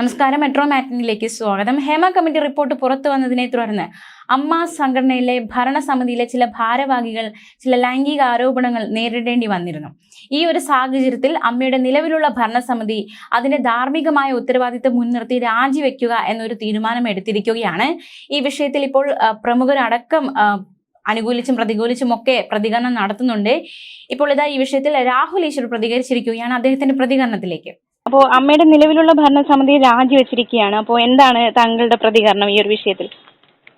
നമസ്കാരം മെട്രോ മാറ്റിനിലേക്ക് സ്വാഗതം. Hema committee report പുറത്തു വന്നതിനെ തുടർന്ന് അമ്മ സംഘടനയിലെ ഭരണസമിതിയിലെ ചില ഭാരവാഹികൾ ചില ലൈംഗിക ആരോപണങ്ങൾ നേരിടേണ്ടി വന്നിരുന്നു. ഈ ഒരു സാഹചര്യത്തിൽ അമ്മയുടെ നിലവിലുള്ള ഭരണസമിതി അതിന്റെ ധാർമ്മികമായ ഉത്തരവാദിത്തം മുൻനിർത്തി രാജിവെക്കുക എന്നൊരു തീരുമാനം എടുത്തിരിക്കുകയാണ്. ഈ വിഷയത്തിൽ ഇപ്പോൾ പ്രമുഖരടക്കം അനുകൂലിച്ചും പ്രതികൂലിച്ചും ഒക്കെ പ്രതികരണം നടത്തുന്നുണ്ട്. ഇപ്പോൾ ഇതാ ഈ വിഷയത്തിൽ രാഹുൽ ഈശ്വർ പ്രതികരിച്ചിരിക്കുകയാണ്. അദ്ദേഹത്തിന്റെ പ്രതികരണത്തിലേക്ക്. അപ്പോൾ അമ്മയുടെ നിലവിലുള്ള ഭരണസമിതി രാജിവെച്ചിരിക്കുകയാണ്. അപ്പോൾ എന്താണ് താങ്കളുടെ പ്രതികരണം ഈ ഒരു വിഷയത്തിൽ?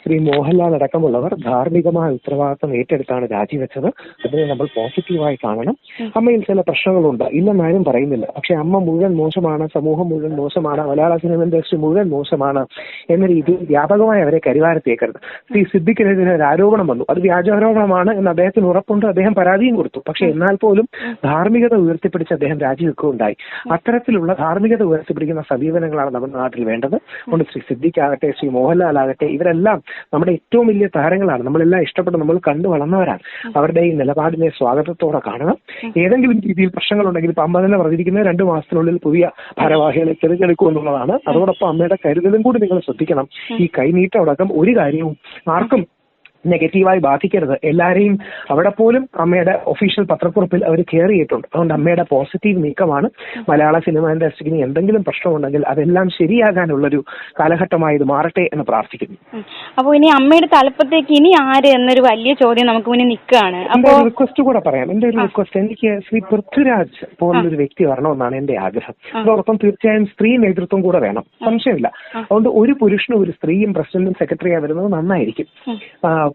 ശ്രീ മോഹൻലാൽ അടക്കമുള്ളവർ ധാർമ്മികമായ ഉത്തരവാദിത്വം ഏറ്റെടുത്താണ് രാജിവെച്ചത്. അതിനെ നമ്മൾ പോസിറ്റീവായി കാണണം. അമ്മയിൽ ചില പ്രശ്നങ്ങളുണ്ട്. ഇല്ലെന്നാരും പറയുന്നില്ല. പക്ഷെ അമ്മ മുഴുവൻ മോശമാണ് സമൂഹം മുഴുവൻ മോശമാണ് മലയാള സിനിമ ഇൻഡസ്ട്രി മുഴുവൻ മോശമാണ് എന്ന രീതിയിൽ വ്യാപകമായി അവരെ കരിവാരത്തേക്കരുത്. ശ്രീ സിദ്ദിഖിനെതിരെ ഒരു ആരോപണം വന്നു. അത് വ്യാജാരോപണമാണ് എന്ന് അദ്ദേഹത്തിന് ഉറപ്പുണ്ട്. അദ്ദേഹം പരാതിയും കൊടുത്തു. പക്ഷെ എന്നാൽ പോലും ധാർമ്മികത ഉയർത്തിപ്പിടിച്ച് അദ്ദേഹം രാജിവെക്കുകയുണ്ടായി. അത്തരത്തിലുള്ള ധാർമ്മികത ഉയർത്തിപ്പിടിക്കുന്ന സമീപനങ്ങളാണ് നമ്മുടെ നാട്ടിൽ വേണ്ടത്. അതുകൊണ്ട് ശ്രീ സിദ്ദിഖ് ആകട്ടെ ശ്രീ മോഹൻലാൽ ആകട്ടെ ഇവരെല്ലാം നമ്മുടെ ഏറ്റവും വലിയ താരങ്ങളാണ്. നമ്മളെല്ലാം ഇഷ്ടപ്പെട്ട് നമ്മൾ കണ്ടു വളർന്നവരാണ്. അവരുടെ ഈ നിലപാടിനെ സ്വാഗതത്തോടെ കാണണം. ഏതെങ്കിലും രീതിയിൽ പ്രശ്നങ്ങളുണ്ടെങ്കിൽ ഇപ്പൊ അമ്മ തന്നെ പറഞ്ഞിരിക്കുന്ന രണ്ട് മാസത്തിനുള്ളിൽ പുതിയ ഭാരവാഹികളെ തിരഞ്ഞെടുക്കും എന്നുള്ളതാണ്. അതോടൊപ്പം അമ്മയുടെ കരുതലും കൂടി നിങ്ങൾ ശ്രദ്ധിക്കണം. ഈ കൈനീട്ടം അടക്കം ഒരു കാര്യവും ആർക്കും നെഗറ്റീവായി ബാധിക്കരുത്. എല്ലാവരെയും അവിടെ പോലും അമ്മയുടെ ഒഫീഷ്യൽ പത്രക്കുറിപ്പിൽ അവർ കെയർ ചെയ്തിട്ടുണ്ട് അതുകൊണ്ട് അമ്മയുടെ പോസിറ്റീവ് നീക്കമാണ് മലയാള സിനിമ ഇൻഡസ്ട്രിക്ക് എന്തെങ്കിലും പ്രശ്നമുണ്ടെങ്കിൽ അതെല്ലാം ശരിയാകാനുള്ളൊരു കാലഘട്ടമായി ഇത് മാറട്ടെ എന്ന് പ്രാർത്ഥിക്കുന്നു. അപ്പോൾ ഇനി അമ്മയുടെ തലപ്പത്തേക്ക് ഇനി ആര് എന്നൊരു വലിയ ചോദ്യം നമുക്ക് മുന്നിൽ നിൽക്കുകയാണ്. അപ്പോൾ റിക്വസ്റ്റ് കൂടെ പറയാം. എന്റെ ഒരു റിക്വസ്റ്റ് എനിക്ക് ശ്രീ പൃഥ്വിരാജ് പോലുള്ളൊരു വ്യക്തി വരണമെന്നാണ് എന്റെ ആഗ്രഹം. അതോടൊപ്പം തീർച്ചയായും സ്ത്രീ നേതൃത്വം കൂടെ വേണം. സംശയമില്ല. അതുകൊണ്ട് ഒരു പുരുഷനും ഒരു സ്ത്രീയും പ്രസിഡന്റും സെക്രട്ടറിയായി വരുന്നത് നന്നായിരിക്കും.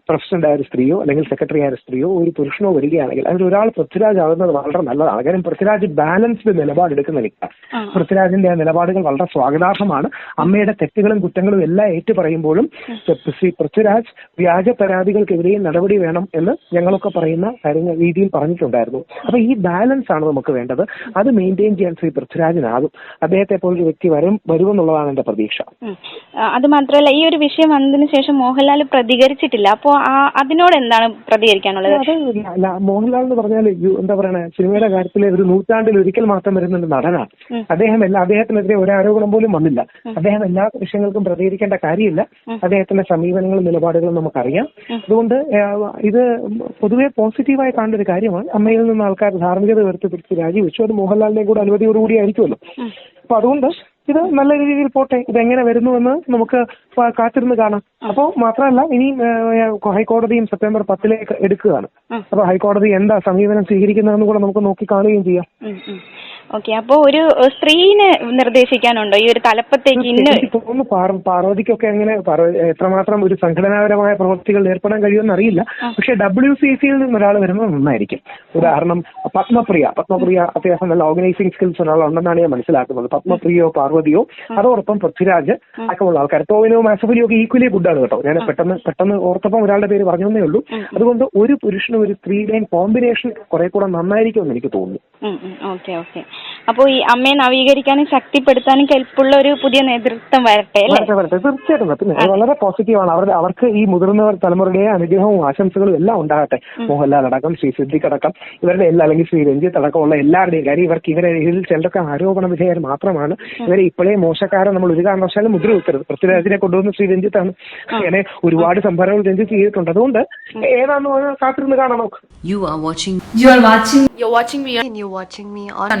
പ്രസിഡന്റ് ആയ ഒരു സ്ത്രീയോ അല്ലെങ്കിൽ സെക്രട്ടറി ആയ ഒരു സ്ത്രീയോ ഒരു പുരുഷനോ വരികയാണെങ്കിൽ അതിൽ ഒരാൾ പൃഥ്വിരാജ് ആകുന്നത് വളരെ നല്ലതാണ്. കാര്യം പൃഥ്വിരാജ് ബാലൻസ്ഡ് നിലപാടെടുക്കുന്ന വ്യക്തിയാണ്. പൃഥ്വിരാജിന്റെ ആ നിലപാടുകൾ വളരെ സ്വാഗതാർഹമാണ്. അമ്മയുടെ തെറ്റുകളും കുറ്റങ്ങളും എല്ലാം ഏറ്റു പറയുമ്പോഴും ശ്രീ പൃഥ്വിരാജ് വ്യാജ പരാതികൾക്കെതിരെയും നടപടി വേണം എന്ന് ഞങ്ങളൊക്കെ പറയുന്ന കാര്യങ്ങൾ രീതിയിൽ പറഞ്ഞിട്ടുണ്ടായിരുന്നു. അപ്പൊ ഈ ബാലൻസ് ആണ് നമുക്ക് വേണ്ടത്. അത് മെയിന്റെയിൻ ചെയ്യാൻ ശ്രീ പൃഥ്വിരാജിനാകും. അദ്ദേഹത്തെ പോലൊരു വ്യക്തി വരും വരുമെന്നുള്ളതാണ് എന്റെ പ്രതീക്ഷ. അത് മാത്രമല്ല ഈ ഒരു വിഷയം വന്നതിന് ശേഷം മോഹൻലാൽ പ്രതികരിച്ചിട്ടില്ല. അപ്പോൾ ആ അതിനോട് എന്താണ് പ്രതികരിക്കാനുള്ളത്? അത് മോഹൻലാൽ എന്ന് പറഞ്ഞാൽ എന്താ പറയണേ സിനിമയുടെ കാര്യത്തിൽ ഒരു നൂറ്റാണ്ടിൽ ഒരിക്കൽ മാത്രം വരുന്ന ഒരു നടനാണ്. അദ്ദേഹം എല്ലാ അദ്ദേഹത്തിനെതിരെ ഒരു ആരോപണം പോലും വന്നില്ല. അദ്ദേഹം എല്ലാ വിഷയങ്ങൾക്കും പ്രതികരിക്കേണ്ട കാര്യമില്ല. അദ്ദേഹത്തിന്റെ സമീപനങ്ങളും നിലപാടുകളും നമുക്കറിയാം. അതുകൊണ്ട് ഇത് പൊതുവെ പോസിറ്റീവായി കാണേണ്ട ഒരു കാര്യമാണ്. അമ്മയിൽ നിന്ന് ആൾക്കാർ ധാർമ്മികത ഉയർത്തിപ്പിടിച്ച് രാജിവെച്ചു. അത് മോഹൻലാലിനെ കൂടെ അനുമതിയോടുകൂടി ആയിരിക്കുമല്ലോ. അപ്പൊ അതുകൊണ്ട് ഇത് നല്ല രീതിയിൽ പോട്ടെ ഇത് ഇതെങ്ങനെ വരുന്നുവെന്ന് നമുക്ക് കാത്തിരുന്ന് കാണാം. അപ്പോ മാത്രമല്ല ഇനി ഹൈക്കോടതിയും സെപ്റ്റംബർ പത്തിലേക്ക് എടുക്കുകയാണ്. അപ്പൊ ഹൈക്കോടതി എന്താ സമീപനം സ്വീകരിക്കുന്നതെന്ന് കൂടെ നമുക്ക് നോക്കി കാണുകയും ചെയ്യാം. ഓക്കെ അപ്പോൾ ഒരു സ്ത്രീനെ നിർദ്ദേശിക്കാനുണ്ടോ? ഈ ഒരു തലപ്പത്തേക്ക് ഇന്ന് തോന്നുന്നു പാർവതിക്കൊക്കെ അങ്ങനെ എത്രമാത്രം ഒരു സംഘടനാപരമായ പ്രവൃത്തികൾ ഏർപ്പെടാൻ കഴിയുമെന്ന് അറിയില്ല പക്ഷെ ഡബ്ല്യു സി സിയിൽ നിന്ന് ഒരാൾ വരുന്നത് നന്നായിരിക്കും. ഉദാഹരണം പത്മപ്രിയ. പത്മപ്രിയ അത്യാവശ്യം നല്ല ഓർഗനൈസിംഗ് സ്കിൽസ് ഒരാളുണ്ടെന്നാണ് ഞാൻ മനസ്സിലാക്കുന്നത്. പത്മപ്രിയോ പാർവതിയോ അതോടൊപ്പം പൃഥ്വിരാജ് ഒക്കെ ഉള്ള ആൾക്കാർ. ടോവിനോ മാസഫലിയോ ഒക്കെ ഈക്വലി ഗുഡാണ് കേട്ടോ. ഞാൻ പെട്ടെന്ന് പെട്ടെന്ന് ഓർത്തപ്പം ഒരാളുടെ പേര് പറഞ്ഞേ ഉള്ളൂ. അതുകൊണ്ട് ഒരു പുരുഷനും ഒരു സ്ത്രീയുടെയും കോമ്പിനേഷൻ കുറെ കൂടെ നന്നായിരിക്കും എന്ന് എനിക്ക് തോന്നുന്നു ഓക്കെ ഓക്കെ അപ്പോൾ ഈ അമ്മയെ നവീകരിക്കാനും ശക്തിപ്പെടുത്താനും കെൽപ്പുള്ള ഒരു പുതിയ നേതൃത്വം വരട്ടെ അല്ലേ? വരട്ടെ വരട്ടെ. തീർച്ചയായിട്ടും. പിന്നെ അത് വളരെ പോസിറ്റീവാണ്. അവരുടെ അവർക്ക് ഈ മുതിർന്നവർ തലമുറയുടെ അനുഗ്രഹവും ആശംസകളും എല്ലാം ഉണ്ടാകട്ടെ. മോഹൻലാൽ അടക്കം ശ്രീ സിദ്ദിഖ് അടക്കം ഇവരുടെ എല്ലാ അല്ലെങ്കിൽ ശ്രീ രഞ്ജിത്ത് അടക്കമുള്ള എല്ലാവരുടെയും കാര്യം ഇവർക്ക് ഇവരെ ഇതിൽ ചിലരൊക്കെ ആരോപണ വിധേയർ മാത്രമാണ്. ഇവരെ ഇപ്പോഴേ മോശക്കാരെ നമ്മൾ ഒരു കാരണവശാലും മുദ്ര വെക്കരുത് പൃഥ്വിരാജിനെ കൊണ്ടുവന്ന ശ്രീ രഞ്ജിത്താണ്. അങ്ങനെ ഒരുപാട് സംഭാരങ്ങൾ രഞ്ജിത്ത് ചെയ്തിട്ടുണ്ട്. അതുകൊണ്ട് ഏതാണെന്ന് പറഞ്ഞാൽ കാത്തിരുന്ന് കാണാം നമുക്ക്. You are watching You are watching. You're watching me. And you're watching me on, on